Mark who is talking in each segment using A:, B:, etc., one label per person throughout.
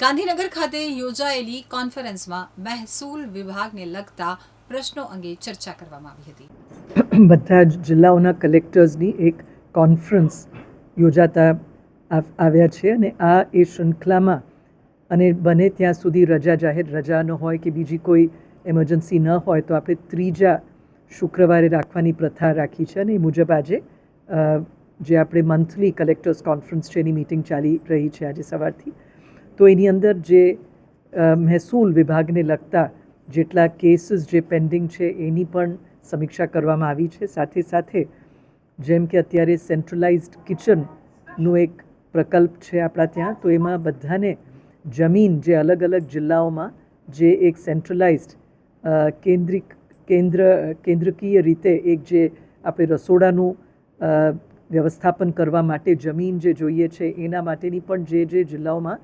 A: ગાંધીનગર ખાતે યોજાયેલી કોન્ફરન્સમાં મહેસૂલ વિભાગને લગતા પ્રશ્નો અંગે ચર્ચા કરવામાં આવી હતી.
B: બધા જ જિલ્લાઓના કલેક્ટર્સની એક કોન્ફરન્સ યોજાતા આવ્યા છે અને આ એ શૃંખલામાં અને બને ત્યાં સુધી રજા જાહેર, રજા ન હોય કે બીજી કોઈ એમરજન્સી ન હોય તો આપણે ત્રીજા શુક્રવારે રાખવાની પ્રથા રાખી છે અને એ મુજબ આજે જે આપણે મંથલી કલેક્ટર્સ કોન્ફરન્સ છે એની મિટિંગ ચાલી રહી છે આજે સવારથી. તો એની અંદર જે મહેસૂલ વિભાગને લગતા જેટલા કેસીસ જે પેન્ડિંગ છે એની પણ સમીક્ષા કરવામાં આવી છે. સાથે સાથે જેમ કે અત્યારે સેન્ટ્રલાઇઝ્ડ કિચનનું એક પ્રકલ્પ છે આપણા ત્યાં, તો એમાં બધાને જમીન જે અલગ અલગ જિલ્લાઓમાં જે એક સેન્ટ્રલાઇઝ્ડ કેન્દ્રિક, કેન્દ્ર, કેન્દ્રકીય રીતે એક જે આપણે રસોડાનું વ્યવસ્થાપન કરવા માટે જમીન જે જોઈએ છે એના માટેની પણ જે જે જિલ્લાઓમાં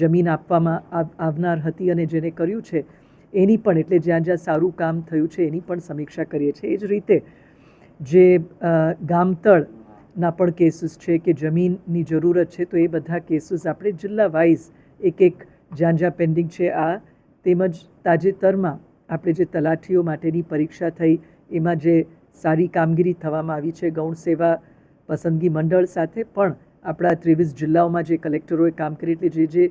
B: જમીન આપવામાં આવનાર હતી અને જેને કર્યું છે, એની પણ, એટલે જ્યાં જ્યાં સારું કામ થયું છે, એની પણ સમીક્ષા કરીએ છીએ. એ જ રીતે, જે ગામતળના પણ કેસીસ છે કે જમીનની જરૂરત છે, તો એ બધા કેસીસ આપણે જિલ્લા વાઇઝ એક એક જ્યાં જ્યાં પેન્ડિંગ છે, આ તેમજ તાજેતરમાં આપણે જે તલાઠીઓ માટેની પરીક્ષા થઈ, એમાં જે સારી કામગીરી થવામાં આવી છે, ગૌણ સેવા પસંદગી મંડળ સાથે પણ આપણા ત્રેવીસ જિલ્લાઓમાં જે કલેક્ટરોએ કામ કરી એટલે જે જે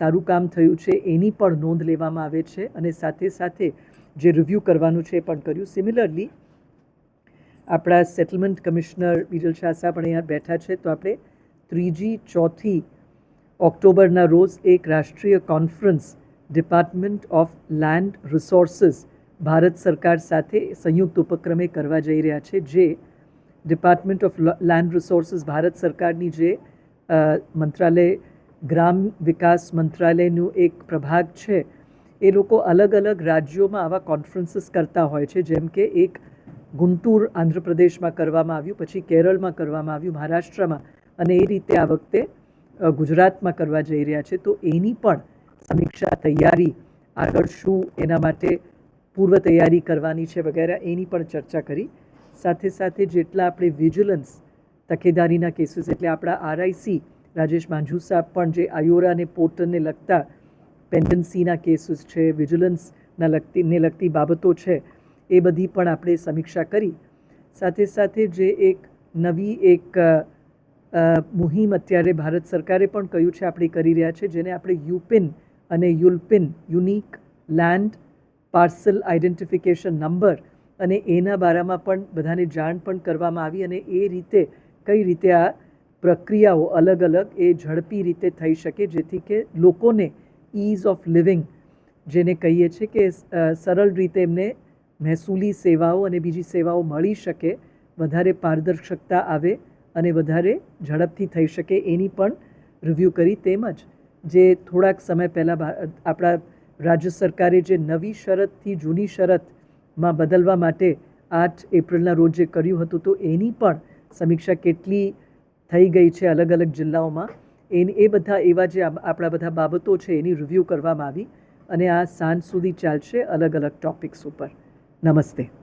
B: સારું કામ થયું છે, એની પણ નોંધ લેવામાં આવે છે અને સાથે સાથે જે રિવ્યૂ કરવાનું છે એ પણ કર્યું. સિમિલરલી આપણા સેટલમેન્ટ કમિશનર વિરલ શાહ સાહેબ પણ અહીંયા બેઠા છે, તો આપણે ત્રીજી, ચોથી ઓક્ટોબરના રોજ એક રાષ્ટ્રીય conference department of land resources Bharat સરકાર સાથે સંયુક્ત ઉપક્રમે કરવા જઈ રહ્યા છે, જે department of land resources Bharat સરકારની જે મંત્રાલય, ગ્રામ વિકાસ મંત્રાલયનું એક પ્રભાગ છે, એ લોકો અલગ અલગ રાજ્યોમાં આવા કોન્ફરન્સીસ કરતા હોય છે, જેમ કે એક ગુંટૂર આંધ્રપ્રદેશમાં કરવામાં આવ્યું, પછી કેરળમાં કરવામાં આવ્યું, મહારાષ્ટ્રમાં, અને એ રીતે આ વખતે ગુજરાતમાં કરવા જઈ રહ્યા છે. તો એની પણ સમીક્ષા તૈયારી આગળ શું, એના માટે પૂર્વ તૈયારી કરવાની છે વગેરે, એની પણ ચર્ચા કરી. સાથે સાથે જેટલા આપણે વિજિલન્સ, તકેદારીના કેસીસ, એટલે આપણા આરઆઈસી, રાજેશ માંજુ સાહેબ પણ જે આયોરા અને પોર્ટલને લગતા પેન્ડન્સીના કેસીસ છે, વિજિલન્સના લગતી ને લગતી બાબતો છે, એ બધી પણ આપણે સમીક્ષા કરી. સાથે સાથે જે એક નવી એક મુહિમ અત્યારે ભારત સરકારે પણ કહ્યું છે, આપણે કરી રહ્યા છે, જેને આપણે યુપિન અને ULPIN, unique land parcel identification number અને એના બારામાં પણ બધાને જાણ પણ કરવામાં આવી અને એ રીતે કઈ રીતે આ પ્રક્રિયાઓ અલગ અલગ એ ઝડપી રીતે થઈ શકે જેથી કે લોકોને ઇઝ ઓફ લિવિંગ જેને કહીએ છીએ કે સરળ રીતે એમને મહેસૂલી સેવાઓ અને બીજી સેવાઓ મળી શકે, વધારે પારદર્શકતા આવે અને વધારે ઝડપથી થઈ શકે એની પણ રિવ્યૂ કરી તેમજ જે થોડાક સમય પહેલાં આપણા રાજ્ય સરકારે જે નવી શરતથી જૂની શરતમાં બદલવા માટે આઠ એપ્રિલના રોજ જે કર્યું હતું. તો એની પણ સમીક્ષા કેટલી થઈ ગઈ છે અલગ અલગ જિલ્લાઓમાં? એને, એ બધા એવા જે આપણા બધા બાબતો છે એની રિવ્યૂ કરવામાં આવી. અને આ સાંજ સુધી ચાલશે અલગ અલગ ટોપિક્સ ઉપર. નમસ્તે.